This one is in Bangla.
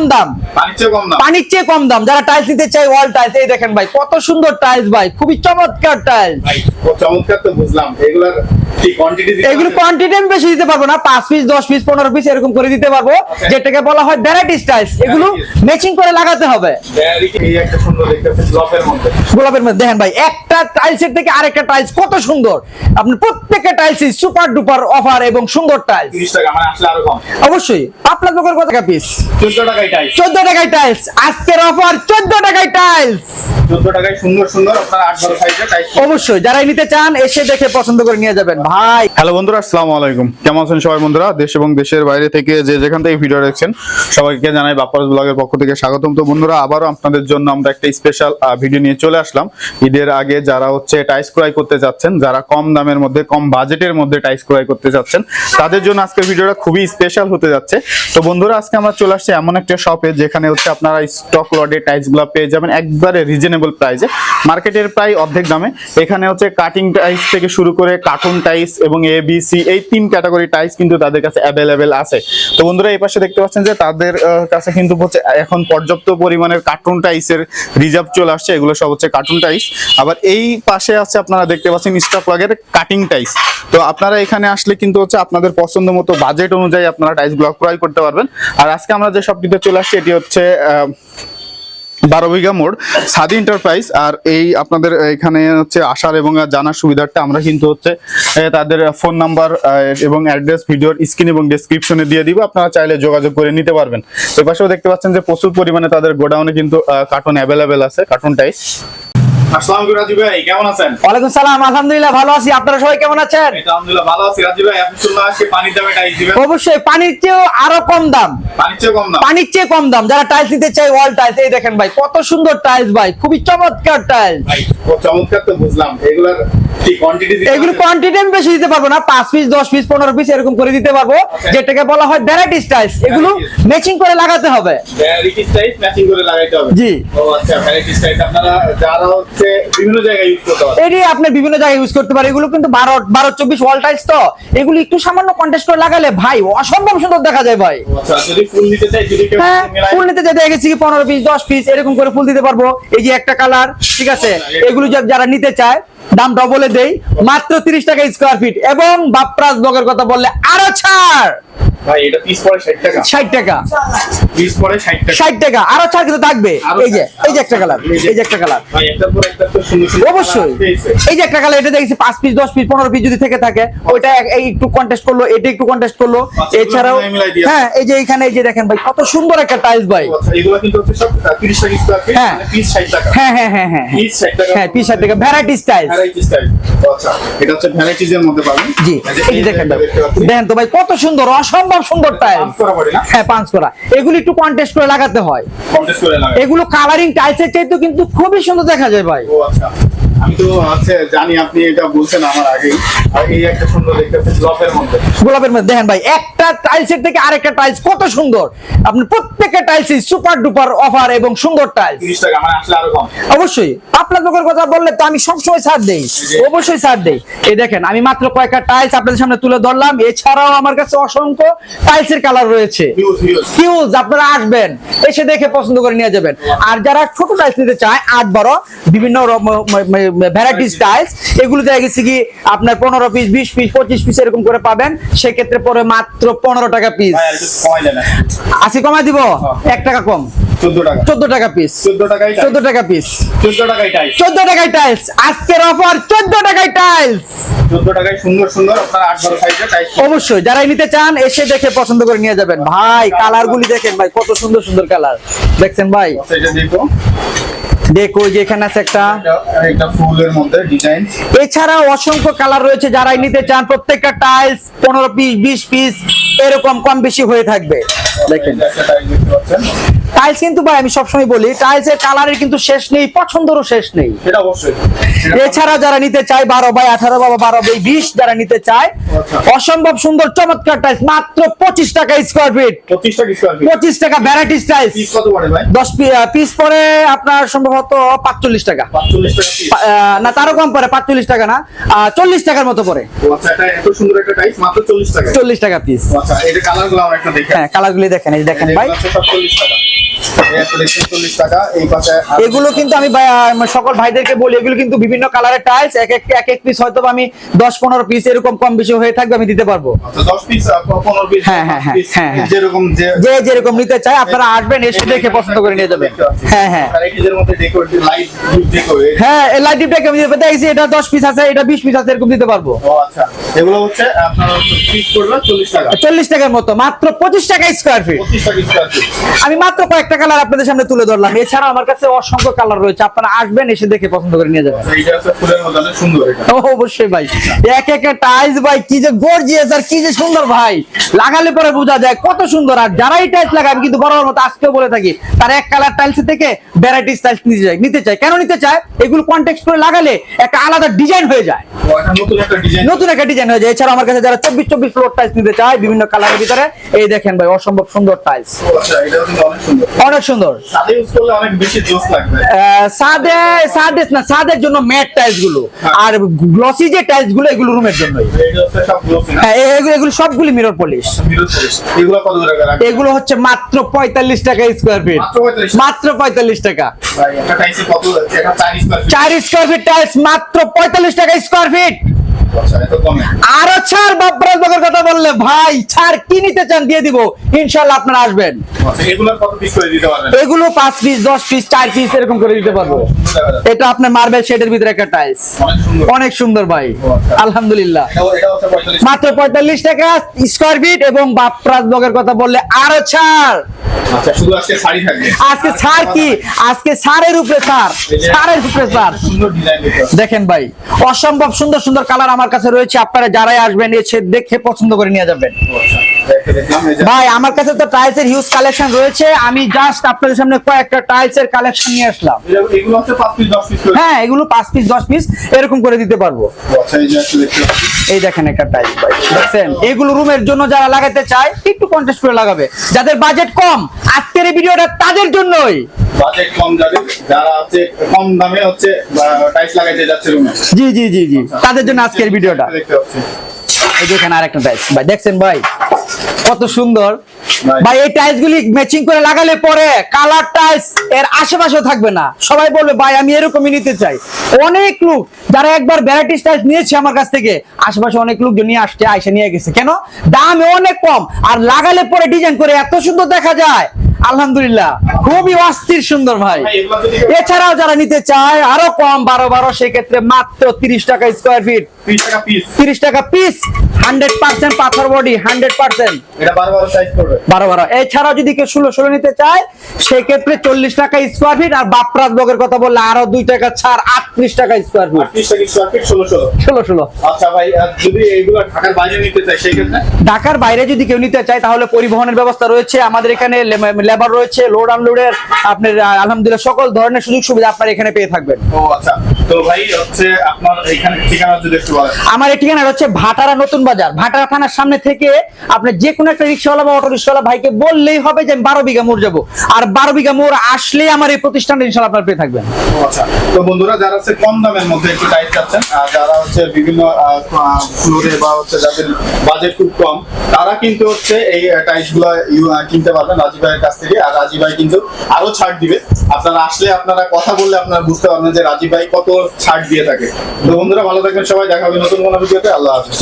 কম দাম। পানির চেয়ে কম দাম। যারা টাইলস নিতে চাই ওয়াল টাইলস এই দেখেন ভাই কত সুন্দর টাইলস ভাই খুবই চমৎকার টাইলস চমৎকার তো বুঝলাম। এগুলার কি এগুলো কোয়ান্টিটি আমি বেশি দিতে পারব না পাঁচ পিস দশ পিস পনেরো পিস এরকম করে দিতে পারব। যেটাকে বলা হয় ভ্যারাইটি টাইলস এগুলো ম্যাচিং করে লাগাতে হবে। এই একটা সুন্দর দেখতেছে ব্লকের মধ্যে। গোলাপের মধ্যে। দেখেন ভাই একটা টাইলসের থেকে আরেকটা টাইলস কত সুন্দর। আপনি প্রত্যেকটা সুপার ডুপার অফার এবং সুন্দর টাইলস 30 টাকা আসলে আরও কম। অবশ্যই আপনার দোকান কত টাকা পিস 14 টাকায় টাইস চোদ্দ টাকায় টাইলস। আজকের অফার চোদ্দ টাকায় টাইলস। 14 টাকায় সুন্দর সুন্দর। আপনারা 8 12 সাইজের টাইস অবশ্যই যারাই নিতে চান এসে দেখে পছন্দ করে নিয়ে যাবেন। ভাই। হ্যালো বন্ধুরা আসসালামু আলাইকুম। কেমন আছেন সবাই বন্ধুরা? দেশ এবং দেশের বাইরে থেকে যে যেখান থেকে ভিডিও দেখছেন সবাইকে জানাই ব্লগের পক্ষ থেকে স্বাগতম। তো বন্ধুরা আবারও আপনাদের জন্য আমরা একটা স্পেশাল ভিডিও নিয়ে চলে আসলাম। ঈদের আগে যারা হচ্ছে টাইস ক্রয় করতে চাচ্ছেন যারা কম দামের মধ্যে কম বাজেটের মধ্যে টাইস ক্রয় করতে চাচ্ছেন তাদের জন্য আজকের ভিডিওটা খুবই স্পেশাল হতে যাচ্ছে। তো বন্ধুরা আজকে আমরা চলে আসছি এমন একটা শপে যেখানে হচ্ছে আপনারা স্টক লডে টাইসগুলো পেয়ে যাবেন, একবারে রিজনেবল প্রাইসে মার্কেটের প্রায় অর্ধেক দামে। এখানে হচ্ছে কাটিং টাইস থেকে শুরু করে কার্টুন টাইস এবং এ বি সি এই তিন ক্যাটাগরি টাইস কিন্তু তাদের কাছে অ্যাভেলেবেল আছে। তো বন্ধুরা, এই পাশে দেখতে পাচ্ছেন যে তাদের কাছে কিন্তু হচ্ছে এখন পর্যাপ্ত পরিমাণের কার্টুন টাইসের রিজার্ভ চলে আসছে। এগুলো সব হচ্ছে কার্টুন টাইস আবার এই পাশে আছে আপনারা দেখতে পাচ্ছেন স্টক লগের কাটিং টাইস তো আপনারা এখানে আসলে কিন্তু হচ্ছে আপনাদের পছন্দ মতো বাজেট অনুযায়ী আপনারা টাইসগুলো ক্রয় করতে পারবেন। আর আজকে আমরা যে শপটিতে চলে আসছে, এটি হচ্ছে বারো বিঘা মোড়, সাদি এন্টারপ্রাইজ আর এই আপনাদের এখানে হচ্ছে আসার এবং জানার সুবিধাটা আমরা কিন্তু হচ্ছে তাদের ফোন নাম্বার এবং অ্যাড্রেস ভিডিওর স্ক্রিন এবং ডিসক্রিপশনে দিয়ে দিব, আপনারা চাইলে যোগাযোগ করে নিতে পারবেন। এর পাশেও দেখতে পাচ্ছেন যে প্রচুর পরিমাণে তাদের গোডাউনে কিন্তু কার্টুন অ্যাভেলেবেল আছে কার্টুন টাইস আসসালামু আলাইকুম রাজীব ভাই কেমন আছেন? ওয়ালাইকুম সালাম আলহামদুলিল্লাহ ভালো আছি। আপনারা সবাই কেমন আছেন? আলহামদুলিল্লাহ ভালো আছি রাজীব ভাই আপনি শুনলাম আজকে পানির দামে টাইস দিবেন। অবশ্যই পানির চেয়েও আরও কম দাম। পানির চেয়ে কম না পানির চেয়ে কম দাম। যারা টাইলস নিতে চাই ওয়াল টাইলস এই দেখেন ভাই কত সুন্দর টাইলস ভাই খুবই চমৎকার টাইলস ভাই চমৎকার তো বুঝলাম এগুলার এগুলো কোয়ান্টিটি আমি বেশি দিতে পারব না পাঁচ পিস দশ পিস পনেরো পিস এরকম করে দিতে পারব যেটাকে বলা হয় ভ্যারাইটি টাইলস এগুলো। ম্যাচিং করে লাগাতে হবে। জি। ও আচ্ছা ভ্যারাইটি আপনারা যারা হচ্ছে বিভিন্ন জায়গায় ইউজ করতে পারেন এটি আপনি বিভিন্ন জায়গায় ইউজ করতে পারেন। এগুলো কিন্তু ওয়াল টাইলস তো। এগুলো একটু সামান্য কন্টেস্ট করে লাগালে ভাই অসম্ভব সুন্দর দেখা যায় ভাই। আচ্ছা যদি ফুল নিতে চাই যদি কেউ ফুল নিতে যেতে গেছি কি পনেরো পিস দশ পিস এরকম করে ফুল দিতে পারব। এই যে একটা কালার ঠিক আছে? এগুলো যারা নিতে চায় দাম ডবলে দেই। মাত্র তিরিশ টাকা স্কোয়ার ফিট এবং বাপ্রাজ ব্লগের কথা বললে আরও ছাড়! ভাই এটা পিস পড়ে 60 টাকা। ষাট টাকা। পিস পড়ে 60 টাকা। আরও ছাড় কিন্তু থাকবে। এই যে এই যে একটা কালার এই যে একটা কালার ভাই একটার পর একটা সুন্দর সুন্দর অবশ্যই। এই যে একটা কালার এটা দেখছি পাঁচ পিস দশ পিস পনেরো পিস যদি থেকে থাকে ওইটা একটু কন্টেস্ট করল এটা একটু কন্টেস্ট করল। আচ্ছা, এছাড়াও হ্যাঁ এই যে এখানে এই যে দেখেন ভাই কত সুন্দর একটা টাইলস ভাই। আচ্ছা এগুলো কিন্তু হচ্ছে সব 30 টাকা স্কয়ার ফিট হ্যাঁ। মানে পিস 60 টাকা। হ্যাঁ হ্যাঁ হ্যাঁ হ্যাঁ পিস 60 টাকা। হ্যাঁ পিস ষাট টাকা ভ্যারাইটি স্টাইল ভ্যারাইটি স্টাইল আচ্ছা এটা হচ্ছে ভ্যারাইটিজ এর মধ্যে পাবেন। জি এই দেখেন দেখেন তো ভাই কত সুন্দর অসম্ভব সুন্দর টাইলস হ্যাঁ পাঁচ করা। এগুলি একটু কন্টেস্ট করে লাগাতে হয়। এগুলো কালারিং টাইলসের চাইতে কিন্তু খুবই সুন্দর দেখা যায় ভাই। আচ্ছা। আমি তো আছে জানি আপনি এটা বলছেন আমার আগেই। আর এই একটা সুন্দর দেখতেছেন ব্লকের মধ্যে। গোলাপের মধ্যে দেখেন ভাই একটা টাইলসের থেকে আরেকটা টাইলস কত সুন্দর। আপনি প্রত্যেকটা সুপার ডুপার অফার এবং সুন্দর টাইলস 30 টাকা মানে আসলে আরও কম। অবশ্যই আপনার কথা বললে তো আমি সবসময় ছাড় দেই অবশ্যই ছাড় দেই। এই দেখেন আমি মাত্র কয়েকটা টাইলস আপনাদের সামনে তুলে ধরলাম। এছাড়াও আমার কাছে অসংখ্য টাইলসের কালার রয়েছে। হিউজ আপনারা আসবেন এসে দেখে পছন্দ করে নিয়ে যাবেন। আর যারা ছোট টাইলস নিতে চায় আট বারো বিভিন্ন ভ্যারাইটিস টাইলস এগুলো দেখা গেছে কি আপনার পনেরো পিস বিশ পিস পঁচিশ পিস এরকম করে পাবেন। সেক্ষেত্রে পরে মাত্র পনেরো টাকা পিস আশি কমায় দিব? এক টাকা কম। চোদ্দ টাকা। পিস চোদ্দ টাকা পিস 14 টাকাই টাইস চোদ্দ টাকায় টাইলস আজকের অফার চোদ্দ টাকায় টাইলস 14 টাকায় সুন্দর সুন্দর। আপনার 8 12 সাইজের টাইস অবশ্যই যারাই নিতে চান এসে দেখে পছন্দ করে নিয়ে যাবেন। ভাই কালার গুলি দেখেন ভাই কত সুন্দর সুন্দর কালার দেখছেন ভাই? দেখো যে এখানে আছে একটা। এটা ফুলের মধ্যে ডিজাইন এছাড়াও অসংখ্য কালার রয়েছে যারাই নিতে চান প্রত্যেকটা টাইলস পনেরো পিস বিশ পিস এরকম কম বেশি হয়ে থাকবে। দেখেন টাইলস কিন্তু ভাই আমি সবসময় বলি টাইলসের কালারের কিন্তু শেষ নেই পছন্দেরও শেষ নেই। এছাড়া যারা নিতে চায় বারো বাই আঠারো বা বারো বাই বিশ যারা নিতে চায় আচ্ছা। অসম্ভব সুন্দর চমৎকার টাইলস মাত্র পঁচিশ টাকা স্কোয়ার ফিট পঁচিশ টাকা ভ্যারাইটিস টাইলস দশ পিস পরে আপনার সম্ভবত পাঁচচল্লিশ টাকা। না তারও কম পরে পাঁচচল্লিশ টাকা না। চল্লিশ টাকার মতো পরে আচ্ছা চল্লিশ টাকা। পিস আচ্ছা কালার দেখে হ্যাঁ কালার গুলি দেখেন এই দেখেন ভাই। টাকা টাকা এগুলো কিন্তু আমি সকল ভাইদেরকে বলি এগুলো কিন্তু বিভিন্ন কালারের টাইলস এক এক এক এক পিস হয়তো আমি দশ পনেরো পিস এরকম কম বেশি হয়ে থাকবে আমি দিতে পারব। হ্যাঁ। যেরকম যে যেরকম নিতে চায় আপনারা আসবেন এসে দেখে পছন্দ করে নিয়ে যাবেন। হ্যাঁ হ্যাঁ। হ্যাঁ এই লাইট ডিপটা কেমন দিতে দেখছি এটা দশ পিস আছে এটা বিশ পিস আছে এরকম দিতে পারব। আচ্ছা। এগুলো হচ্ছে আপনার পিস পড়বে চল্লিশ টাকা। চল্লিশ টাকার মতো মাত্র পঁচিশ টাকা স্কোয়ার ফিট পঁচিশ টাকা স্কোয়ার ফিট আমি মাত্র কয়েকটা কালার আপনাদের সামনে তুলে ধরলাম। এছাড়া আমার কাছে অসংখ্য কালার রয়েছে। আপনারা আসবেন এসে দেখে পছন্দ করে নিয়ে যাবেন। অবশ্যই ভাই। এক একটা টাইলস ভাই কি যে গর্জিয়াস আর কি যে সুন্দর ভাই। লাগালে পরে বোঝা যায় কত সুন্দর। আর যারাই টাইলস লাগায় আমি কিন্তু বরাবর মতো আজকেও বলে থাকি তার এক কালার টাইলস থেকে ভ্যারাইটিস টাইলস নিতে চাই নিতে চায়। কেন নিতে চায়? এগুলো কন্টেক্ট করে লাগালে একটা আলাদা ডিজাইন হয়ে যায়। নতুন একটা ডিজাইন হয়ে যায়। এছাড়া আমার কাছে যারা চব্বিশ চব্বিশ ফ্লোর টাইলস নিতে চায় বিভিন্ন কালারের ভিতরে এই দেখেন ভাই অসম্ভব সুন্দর টাইলস আচ্ছা কিন্তু অনেক সুন্দর। সাদে সাদে না সাদের জন্য ম্যাট টাইলসগুলো। আর গ্লসি যে টাইলসগুলো এগুলো রুমের না? হ্যাঁ এগুলো সবগুলি মিরর পলিশ এগুলো হচ্ছে মাত্র পঁয়তাল্লিশ টাকা স্কোয়ার ফিট মাত্র পঁয়তাল্লিশ টাকা? ভাই একটা টাইসে কত এটা 4 স্কয়ার ফিট চার স্কোয়ার ফিট টাইলস মাত্র পঁয়তাল্লিশ টাকা স্কোয়ার ফিট ছাড় বাগের কথা বললে ভাই ছাড় কি নিতে চান দিয়ে দিব। ইনশাল্লাহ আপনারা আসবেন। আচ্ছা এগুলো পাঁচ পিস দশ পিস চার পিস এরকম করে দিতে পারব। এটা আপনার মার্বেল শেডের ভিতরে একটা টাইলস অনেক সুন্দর। ভাই। আচ্ছা। আলহামদুলিল্লাহ। এটাও এটা হচ্ছে 45 মাত্র পঁয়তাল্লিশ টাকা স্কোয়ার ফিট এবং বাপরাজ ব্লগের কথা বললে আরও ছাড়। আজকে শাড়ি ছাড় কি? আজকে ছাড়ের উপরে ছাড়। ছাড়ের উপরে ছাড়। দেখেন ভাই অসম্ভব সুন্দর সুন্দর কালার আমার কাছে রয়েছে। আপনারা যারাই আসবেন এসে দেখে পছন্দ করে নিয়ে যাবেন। ভাই আমার কাছে তো টাইলস এর হিউজ কালেকশন রয়েছে। আমি জাস্ট আপনাদের সামনে কয়েকটা টাইলস এর কালেকশন নিয়ে আসলাম। এগুলো- হচ্ছে 5 পিস 10 পিস হ্যাঁ এগুলো পাঁচ পিস দশ পিস এরকম করে দিতে পারব। আচ্ছা এই যে এই দেখেন একটা টাইলস ভাই দেখছেন? এগুলো রুমের জন্য যারা লাগাতে চায় একটু কন্টেস্ট করে লাগাবে। যাদের বাজেট কম আজকের এই ভিডিওটা তাদের জন্যই। বাজেট কম যাবে যারা হচ্ছে কম দামে হচ্ছে টাইস লাগাইতে যাচ্ছে রুমে জি জি জি জি তাদের জন্য আজকের ভিডিওটা। দেখতে পাচ্ছি। এই দেখেন আরেকটা টাইলস ভাই দেখছেন ভাই? কত সুন্দর। ভাই। এই টাইলস গুলি ম্যাচিং করে লাগালে পরে কালার টাইলস এর আশেপাশেও থাকবে না। সবাই বলবে ভাই আমি এরকমই নিতে চাই। অনেক লোক যারা একবার ভ্যারাইটি টাইলস নিয়েছে আমার কাছ থেকে আশেপাশে অনেক লোক নিয়ে আসছে আইসা নিয়ে গেছে। কেন? দাম অনেক কম। আর লাগালে পরে ডিজাইন করে এত সুন্দর দেখা যায়। আলহামদুলিল্লাহ খুবই অস্থির সুন্দর ভাই। এছাড়াও যারা নিতে চায় আরও কম বারো বারো সেক্ষেত্রে মাত্র তিরিশ টাকা স্কোয়ার ফিট 30 টাকা পিস তিরিশ টাকা পিস হান্ড্রেড পার্সেন্ট পাথর বডি হান্ড্রেড পার্সেন্ট বারো বারো এছাড়াও যদি কেউ ষোলো ষোলো নিতে চায় সেক্ষেত্রে চল্লিশ টাকা স্কোয়ার ফিট আর বাপরাজ ব্লগের কথা বললে আরও দুই টাকা ছাড় আটত্রিশ টাকা স্কোয়ার ফিট 30 টাকা স্কয়ার ফিট 16 16 ষোলো ষোলো। আচ্ছা ভাই যদি এইগুলো ঢাকার বাইরে নিতে চাই সেই ক্ষেত্রে? ঢাকার বাইরে যদি কেউ নিতে চায় তাহলে পরিবহনের ব্যবস্থা রয়েছে। আমাদের এখানে লেবার রয়েছে লোড আনলোডের আপনার আহ, আলহামদুলিল্লাহ সকল ধরনের সুযোগ সুবিধা আপনার এখানে পেয়ে থাকবেন। ও আচ্ছা। তো ভাই হচ্ছে আপনার এখানে ঠিকানা যদি একটু বলেন। আমার এই ঠিকানা হচ্ছে ভাটারা নতুন বাজার। ভাটারা থানার সামনে থেকে আপনি যে কোনো একটা রিক্সাওয়ালা বা অটো রিক্সাওয়ালা ভাইকে বললেই হবে যে আমি বারো বিঘা মোড় যাব। আর বারো বিঘা মোড় আসলেই আমার এই প্রতিষ্ঠানটা ইনশাল্লাহ আপনার পেয়ে থাকবেন। ও আচ্ছা। তো বন্ধুরা যারা হচ্ছে কম দামের মধ্যে একটু টাইট চাচ্ছেন। যারা হচ্ছে বিভিন্ন ফ্লোরে বা হচ্ছে যাদের বাজেট খুব কম, তারা কিন্তু হচ্ছে এই টাইসগুলো কিনতে পারবেন রাজীব ভাইয়ের কাছ থেকে। আর রাজীব ভাই কিন্তু আরও ছাড় দিবে। আপনারা আসলে আপনারা কথা বললে আপনারা বুঝতে পারবেন যে রাজীব ভাই কত ছাড় দিয়ে থাকে। তো বন্ধুরা, ভালো থাকবেন সবাই। দেখা নতুন কোনো ভিডিওতে। আল্লাহ হাফিজ।